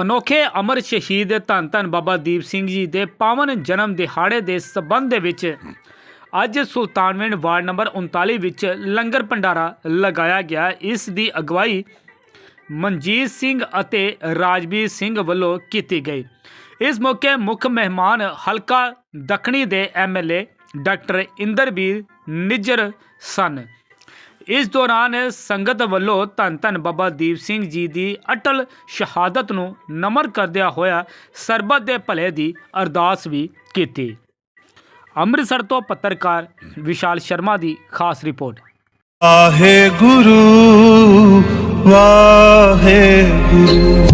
ਅਨੋਖੇ ਅਮਰ ਸ਼ਹੀਦ ਧੰਨ ਧੰਨ ਬਾਬਾ ਦੀਪ ਸਿੰਘ ਜੀ ਦੇ ਪਾਵਨ ਜਨਮ ਦਿਹਾੜੇ ਦੇ ਸਬੰਧ ਦੇ ਵਿੱਚ ਅੱਜ ਸੁਲਤਾਨਵਿੰਡ ਵਾਰਡ ਨੰਬਰ 39 ਵਿੱਚ ਲੰਗਰ ਭੰਡਾਰਾ ਲਗਾਇਆ ਗਿਆ। ਇਸ ਦੀ ਅਗਵਾਈ ਮਨਜੀਤ ਸਿੰਘ ਅਤੇ ਰਾਜਵੀਰ ਸਿੰਘ ਵੱਲੋਂ ਕੀਤੀ ਗਈ। ਇਸ ਮੌਕੇ ਮੁੱਖ ਮਹਿਮਾਨ ਹਲਕਾ ਦੱਖਣੀ ਦੇ ਐਮਐਲਏ ਡਾਕਟਰ ਇੰਦਰਬੀਰ ਨਿੱਜਰ ਸਨ। ਇਸ ਦੌਰਾਨ ਸੰਗਤ ਵੱਲੋਂ ਧੰਨ ਧੰਨ ਬਾਬਾ ਦੀਪ ਸਿੰਘ ਜੀ ਦੀ ਅਟਲ ਸ਼ਹਾਦਤ ਨੂੰ ਨਮਨ ਕਰਦਿਆਂ ਹੋਇਆ ਸਰਬੱਤ ਦੇ ਭਲੇ ਦੀ ਅਰਦਾਸ ਵੀ ਕੀਤੀ। ਅੰਮ੍ਰਿਤਸਰ ਤੋਂ ਪੱਤਰਕਾਰ ਵਿਸ਼ਾਲ ਸ਼ਰਮਾ ਦੀ ਖਾਸ ਰਿਪੋਰਟ। ਵਾਹਿਗੁਰੂ ਵਾਹਿਗੁਰੂ ਵਾਹਿਗੁਰੂ।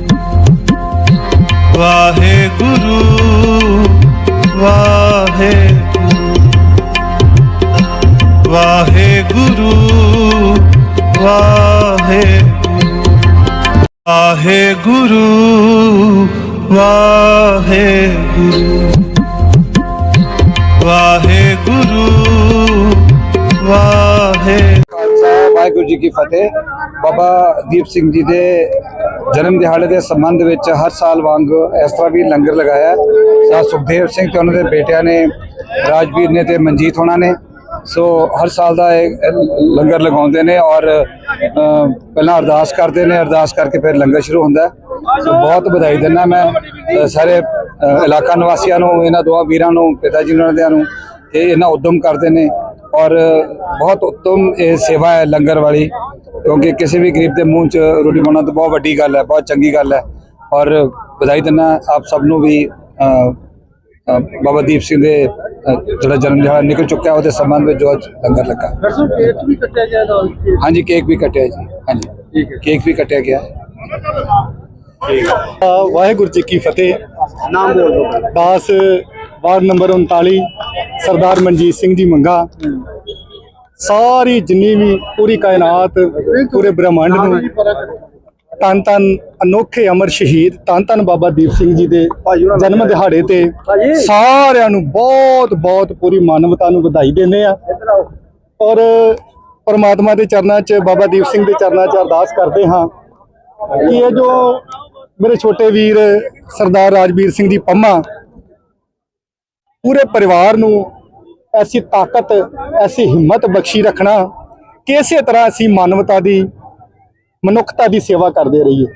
ਵਾਹਿਗੁਰੂ ਵਾਹਿਗੁਰੂ ਵਾਹਿਗੁਰੂ ਵਾਹਿਗੁਰੂ ਖਾਲਸਾ ਵਾਹਿਗੁਰੂ ਜੀ ਕੀ ਫਤਿਹ। ਬਾਬਾ ਦੀਪ ਸਿੰਘ ਜੀ ਦੇ ਜਨਮ ਦਿਹਾੜੇ ਦੇ ਸੰਬੰਧ ਵਿੱਚ ਹਰ ਸਾਲ ਵਾਂਗ ਇਸ ਤਰ੍ਹਾਂ ਵੀ ਲੰਗਰ ਲਗਾਇਆ ਸਾ ਸੁਖਦੇਵ ਸਿੰਘ ਤੇ ਉਹਨਾਂ ਦੇ ਬੇਟਿਆਂ ਨੇ, ਰਾਜਵੀਰ ਨੇ ਤੇ ਮਨਜੀਤ ਹੋਣਾ ਨੇ। ਸੋ ਹਰ ਸਾਲ ਦਾ ਇਹ ਲੰਗਰ ਲਗਾਉਂਦੇ ਨੇ ਔਰ ਪਹਿਲਾਂ ਅਰਦਾਸ ਕਰਦੇ ਨੇ, ਅਰਦਾਸ ਕਰਕੇ ਫਿਰ ਲੰਗਰ ਸ਼ੁਰੂ ਹੁੰਦਾ ਸੋ ਬਹੁਤ ਵਧਾਈ ਦਿੰਦਾ ਮੈਂ ਸਾਰੇ ਇਲਾਕਾ ਨਿਵਾਸੀਆਂ ਨੂੰ, ਇਹਨਾਂ ਦੋਹਾਂ ਵੀਰਾਂ ਨੂੰ, ਪਿਤਾ ਜੀ ਉਹਨਾਂ ਨੂੰ, ਇਹ ਇਹਨਾਂ ਉਦਮ ਕਰਦੇ ਨੇ ਔਰ ਬਹੁਤ ਉੱਤਮ ਇਹ ਸੇਵਾ ਹੈ ਲੰਗਰ ਵਾਲੀ, ਕਿਉਂਕਿ ਕਿਸੇ ਵੀ ਗਰੀਬ ਦੇ ਮੂੰਹ 'ਚ ਰੋਟੀ ਪਾਉਣਾ ਤਾਂ ਬਹੁਤ ਵੱਡੀ ਗੱਲ ਹੈ, ਬਹੁਤ ਚੰਗੀ ਗੱਲ ਹੈ। ਔਰ ਵਧਾਈ ਦਿੰਦਾ ਆਪ ਸਭ ਨੂੰ ਵੀ ਬਾਬਾ ਦੀਪ ਸਿੰਘ ਦੇ ਜਿਹੜਾ ਜਨਮ ਦਿਹਾੜਾ ਨਿਕਲ ਚੁੱਕਾ ਹੈ ਉਹਦੇ ਸੰਬੰਧ ਵਿੱਚ ਜੋ ਅੱਜ ਲੰਗਰ ਲੱਗਾ। ਦਰਸੋ ਕੇਕ ਵੀ ਕੱਟਿਆ ਗਿਆ ਨਾਲ ਹਾਂਜੀ ਕੇਕ ਵੀ ਕੱਟਿਆ ਜੀ ਹਾਂਜੀ। ਕੇਕ ਵੀ ਕੱਟਿਆ ਗਿਆ। ਵਾਹਿਗੁਰੂ ਜੀ ਕੀ ਫਤਿਹ। ਨਾਮ ਬੋਲ ਦਿਓ। ਦਾਸ ਵਾਰਡ ਨੰਬਰ 39 ਸਰਦਾਰ ਮਨਜੀਤ ਸਿੰਘ ਜੀ ਮੰਗਾ। ਸਾਰੀ ਜਿੰਨੀ ਵੀ ਪੂਰੀ ਕਾਇਨਾਤ ਪੂਰੇ ਬ੍ਰਹਮੰਡ ਨੂੰ ਤਨ ਤਨ ਅਨੋਖੇ ਅਮਰ ਸ਼ਹੀਦ ਤਨ ਤਨ ਬਾਬਾ ਦੀਪ ਸਿੰਘ ਜੀ ਦੇ ਜਨਮ ਦਿਹਾੜੇ ਤੇ ਸਾਰਿਆਂ ਨੂੰ ਬਹੁਤ ਬਹੁਤ ਪੂਰੀ ਮਾਨਵਤਾ ਨੂੰ ਵਧਾਈ ਦਿੰਦੇ ਆ ਔਰ ਪਰਮਾਤਮਾ ਦੇ ਚਰਨਾਂ 'ਚ ਬਾਬਾ ਦੀਪ ਸਿੰਘ ਦੇ ਚਰਨਾਂ 'ਚ ਅਰਦਾਸ ਕਰਦੇ ਹਾਂ ਕਿ ਇਹ ਜੋ ਮੇਰੇ ਛੋਟੇ ਵੀਰ ਸਰਦਾਰ ਰਾਜਵੀਰ ਸਿੰਘ ਦੀ ਪੰਮਾ ਪੂਰੇ ਪਰਿਵਾਰ ਨੂੰ ਐਸੀ ਤਾਕਤ ਐਸੀ ਹਿੰਮਤ ਬਖਸ਼ੀ ਰੱਖਣਾ ਕਿ ਇਸੇ ਤਰ੍ਹਾਂ ਅਸੀਂ ਮਾਨਵਤਾ ਦੀ ਮਨੁੱਖਤਾ ਦੀ ਸੇਵਾ ਕਰਦੇ ਰਹੀਏ।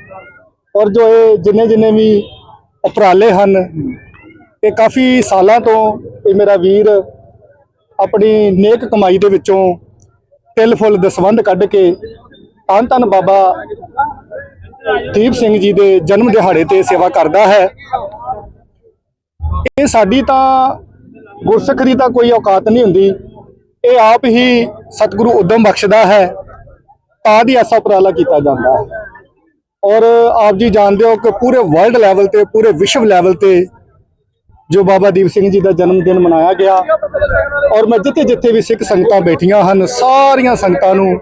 ਔਰ ਜੋ ਇਹ ਜਿੰਨੇ ਜਿੰਨੇ ਵੀ ਉਪਰਾਲੇ ਹਨ, ਇਹ ਕਾਫੀ ਸਾਲਾਂ ਤੋਂ ਇਹ ਮੇਰਾ ਵੀਰ ਆਪਣੀ ਨੇਕ ਕਮਾਈ ਦੇ ਵਿੱਚੋਂ ਤਿਲ ਫੁੱਲ ਦਸਵੰਧ ਕੱਢ ਕੇ ਧੰਨ ਧੰਨ ਬਾਬਾ ਦੀਪ ਸਿੰਘ ਜੀ ਦੇ ਜਨਮ ਦਿਹਾੜੇ ਤੇ ਸੇਵਾ ਕਰਦਾ ਹੈ। ਇਹ ਸਾਡੀ ਤਾਂ ਗੁਰਸਿੱਖ ਦੀ ਤਾਂ ਕੋਈ ਔਕਾਤ ਨਹੀਂ ਹੁੰਦੀ। ਇਹ ਆਪ ਹੀ ਸਤਿਗੁਰੂ ਉਦਮ ਬਖਸ਼ਦਾ ਹੈ। ਤਾਂ ਦੀ ਐਸਾ ਉਪਰਾਲਾ ਕੀਤਾ ਜਾਂਦਾ ਹੈ। ਔਰ ਆਪ ਜੀ ਜਾਣਦੇ ਹੋ ਕਿ ਪੂਰੇ ਵਰਲਡ ਲੈਵਲ ਤੇ, ਪੂਰੇ ਵਿਸ਼ਵ ਲੈਵਲ ਤੇ ਜੋ ਬਾਬਾ ਦੀਪ ਸਿੰਘ ਜੀ ਦਾ ਜਨਮ ਦਿਨ ਮਨਾਇਆ ਗਿਆ ਔਰ ਮੈਂ ਜਿੱਥੇ ਜਿੱਥੇ ਵੀ ਸਿੱਖ ਸੰਗਤਾਂ ਬੈਠੀਆਂ ਹਨ, ਸਾਰੀਆਂ ਸੰਗਤਾਂ ਨੂੰ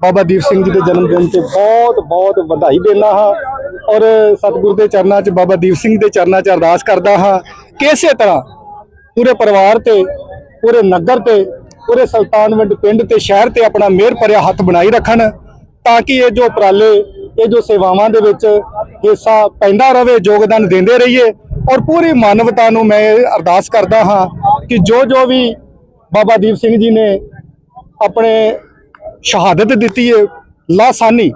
ਬਾਬਾ ਦੀਪ ਸਿੰਘ ਜੀ ਦੇ ਜਨਮ ਦਿਨ ਤੇ ਬਹੁਤ ਬਹੁਤ ਵਧਾਈ ਦਿੰਦਾ ਹਾਂ ਔਰ ਸਤਿਗੁਰ ਦੇ ਚਰਨਾਂ 'ਚ ਬਾਬਾ ਦੀਪ ਸਿੰਘ ਦੇ ਚਰਨਾਂ 'ਚ ਅਰਦਾਸ ਕਰਦਾ ਹਾਂ ਕਿ ਇਸੇ ਤਰ੍ਹਾਂ ਪੂਰੇ ਪਰਿਵਾਰ ਤੇ, ਪੂਰੇ ਨਗਰ ਤੇ ਪੂਰੇ ਸੁਲਤਾਨਵਿੰਡ ਪਿੰਡ ਤੇ ਸ਼ਹਿਰ ਤੇ ਆਪਣਾ ਮਿਹਰ ਭਰਿਆ ਹੱਥ ਬਣਾਈ ਰੱਖਣ ਤਾਂ ਕਿ ਇਹ ਜੋ ਉਪਰਾਲੇ, ਇਹ ਜੋ ਸੇਵਾਵਾਂ ਦੇ ਵਿੱਚ ਹਿੱਸਾ ਪੈਂਦਾ ਰਹੇ ਯੋਗਦਾਨ ਦਿੰਦੇ ਰਹੀਏ ਔਰ ਪੂਰੀ ਮਾਨਵਤਾ ਨੂੰ ਮੈਂ ਇਹ ਅਰਦਾਸ ਕਰਦਾ ਹਾਂ ਕਿ ਜੋ ਜੋ ਵੀ ਬਾਬਾ ਦੀਪ ਸਿੰਘ ਜੀ ਨੇ ਆਪਣੇ ਸ਼ਹਾਦਤ ਦਿੱਤੀ ਹੈ ਲਾਸਾਨੀ,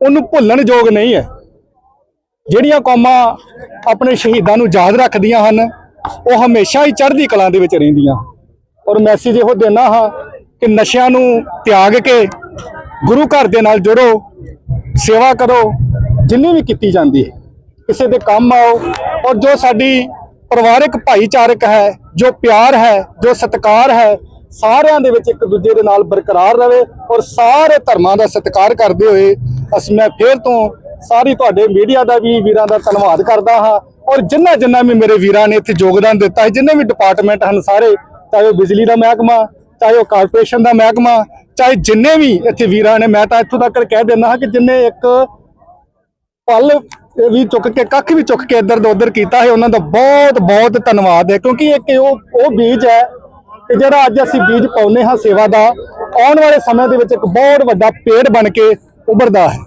ਉਹਨੂੰ ਭੁੱਲਣ ਯੋਗ ਨਹੀਂ ਹੈ। ਜਿਹੜੀਆਂ ਕੌਮਾਂ ਆਪਣੇ ਸ਼ਹੀਦਾਂ ਨੂੰ ਯਾਦ ਰੱਖਦੀਆਂ ਹਨ, ਉਹ ਹਮੇਸ਼ਾ ਹੀ ਚੜ੍ਹਦੀ ਕਲਾ ਦੇ ਵਿੱਚ ਰਹਿੰਦੀਆਂ ਔਰ ਮੈਸੇਜ ਇਹੋ ਦੇਣਾ ਹਾਂ ਕਿ ਨਸ਼ਿਆਂ ਨੂੰ ਤਿਆਗ ਕੇ ਗੁਰੂ ਘਰ ਦੇ ਨਾਲ ਜੁੜੋ, ਸੇਵਾ ਕਰੋ, ਜਿੰਨੀ ਵੀ ਕੀਤੀ ਜਾਂਦੀ ਹੈ। ਕਿਸੇ ਦੇ ਕੰਮ ਆਓ ਔਰ ਜੋ ਸਾਡੀ ਪਰਿਵਾਰਕ ਭਾਈਚਾਰਕ ਹੈ, ਜੋ ਪਿਆਰ ਹੈ, ਜੋ ਸਤਿਕਾਰ ਹੈ, ਸਾਰਿਆਂ ਦੇ ਵਿੱਚ ਇੱਕ ਦੂਜੇ ਦੇ ਨਾਲ ਬਰਕਰਾਰ ਰਵੇ ਔਰ ਸਾਰੇ ਧਰਮਾਂ ਦਾ ਸਤਿਕਾਰ ਕਰਦੇ ਹੋਏ ਅਸੀਂ ਮੈਂ ਫੇਰ ਤੋਂ ਸਾਰੀ ਤੁਹਾਡੇ ਮੀਡੀਆ ਦਾ ਵੀ ਵੀਰਾਂ ਦਾ ਧੰਨਵਾਦ ਕਰਦਾ ਹਾਂ ਔਰ ਜਿੰਨਾ ਜਿੰਨਾ ਵੀ ਮੇਰੇ ਵੀਰਾਂ ਨੇ ਇੱਥੇ ਯੋਗਦਾਨ ਦਿੱਤਾ ਹੈ, ਜਿੰਨੇ ਵੀ ਡਿਪਾਰਟਮੈਂਟ ਹਨ ਸਾਰੇ ਚਾਹੇ ਉਹ ਬਿਜਲੀ ਦਾ ਮਹਿਕਮਾ, ਚਾਹੇ ਉਹ ਕਾਰਪੋਰੇਸ਼ਨ ਦਾ ਮਹਿਕਮਾ, ਚਾਹੇ ਜਿੰਨੇ ਵੀ ਇੱਥੇ ਵੀਰਾਂ ਨੇ, ਮੈਂ ਤਾਂ ਇੱਥੋਂ ਤੱਕ ਕਹਿ ਦਿੰਦਾ ਹਾਂ ਕਿ ਜਿੰਨੇ ਇੱਕ ਪਲ ਵੀ ਚੁੱਕ ਕੇ, ਕੱਖ ਵੀ ਚੁੱਕ ਕੇ ਇੱਧਰ ਤੋਂ ਉੱਧਰ ਕੀਤਾ ਹੈ, ਉਹਨਾਂ ਦਾ ਬਹੁਤ ਬਹੁਤ ਧੰਨਵਾਦ ਹੈ, ਕਿਉਂਕਿ ਇਹ ਉਹ ਉਹ ਬੀਜ ਹੈ ਕਿ ਜਿਹੜਾ ਅੱਜ ਅਸੀਂ ਬੀਜ ਪਾਉਨੇ ਹਾਂ ਸੇਵਾ ਦਾ, ਆਉਣ ਵਾਲੇ ਸਮੇਂ ਦੇ ਵਿੱਚ ਇੱਕ ਬਹੁਤ ਵੱਡਾ ਪੇੜ ਬਣ ਕੇ ਉੱਭਰਦਾ ਹੈ,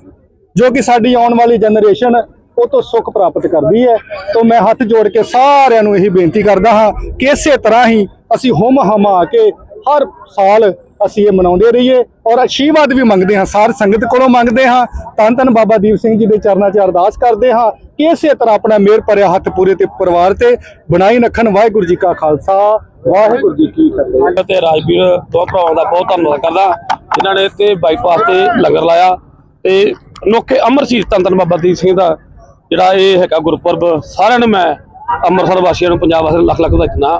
ਜੋ ਕਿ ਸਾਡੀ ਆਉਣ ਵਾਲੀ ਜਨਰੇਸ਼ਨ ਉਹ ਤੋਂ ਸੁੱਖ ਪ੍ਰਾਪਤ ਕਰਦੀ ਹੈ। ਤੋਂ ਮੈਂ ਹੱਥ ਜੋੜ ਕੇ ਸਾਰਿਆਂ ਨੂੰ ਇਹੀ ਬੇਨਤੀ ਕਰਦਾ ਹਾਂ ਕਿ ਇਸੇ ਤਰ੍ਹਾਂ ਹੀ ਅਸੀਂ ਹੁਮ ਹਮਾ ਕੇ ਹਰ ਸਾਲ ਅਸੀਂ ਇਹ ਮਨਾਉਂਦੇ ਰਹੀਏ ਔਰ ਆਸ਼ੀਰਵਾਦ ਵੀ ਮੰਗਦੇ ਹਾਂ ਸਾਰ ਸੰਗਤ ਕੋਲੋਂ ਮੰਗਦੇ ਹਾਂ। ਧੰਨ ਧੰਨ ਬਾਬਾ ਦੀਪ ਸਿੰਘ ਜੀ ਦੇ ਚਰਨਾਂ 'ਚ ਅਰਦਾਸ ਕਰਦੇ ਹਾਂ ਕਿ ਇਸੇ ਤਰ੍ਹਾਂ ਆਪਣਾ ਮਿਹਰ ਭਰਿਆ ਹੱਥ ਪੂਰੇ ਤੇ ਪਰਿਵਾਰ ਤੇ ਬਣਾਈ ਰੱਖਣ। ਵਾਹਿਗੁਰੂ ਜੀ ਕਾ ਖਾਲਸਾ, ਵਾਹਿਗੁਰੂ ਜੀ ਕੀ ਫਤਿਹ। ਤੇ ਰਾਜਵੀਰ ਦੋ ਭਰਾਵਾਂ ਦਾ ਬਹੁਤ ਧੰਨਵਾਦ ਕਰਦਾ। ਜਿਨ੍ਹਾਂ ਨੇ ਇੱਥੇ ਬਾਈਪਾਸ ਤੇ ਲੰਗਰ ਲਾਇਆ ਤੇ ਅਨੋਖੇ ਅਮਰ ਸ਼ਹੀਦ ਧੰਨ ਧੰਨ ਬਾਬਾ ਦੀਪ ਸਿੰਘ ਦਾ ਜਿਹੜਾ ਇਹ ਹੈਗਾ ਗੁਰਪੁਰਬ, ਸਾਰਿਆਂ ਨੂੰ ਮੈਂ ਅੰਮ੍ਰਿਤਸਰ ਵਾਸੀਆਂ ਨੂੰ, ਪੰਜਾਬ ਵਾਸੀਆਂ ਨੂੰ ਲੱਖ ਲੱਖ ਵਧਾਈਆਂ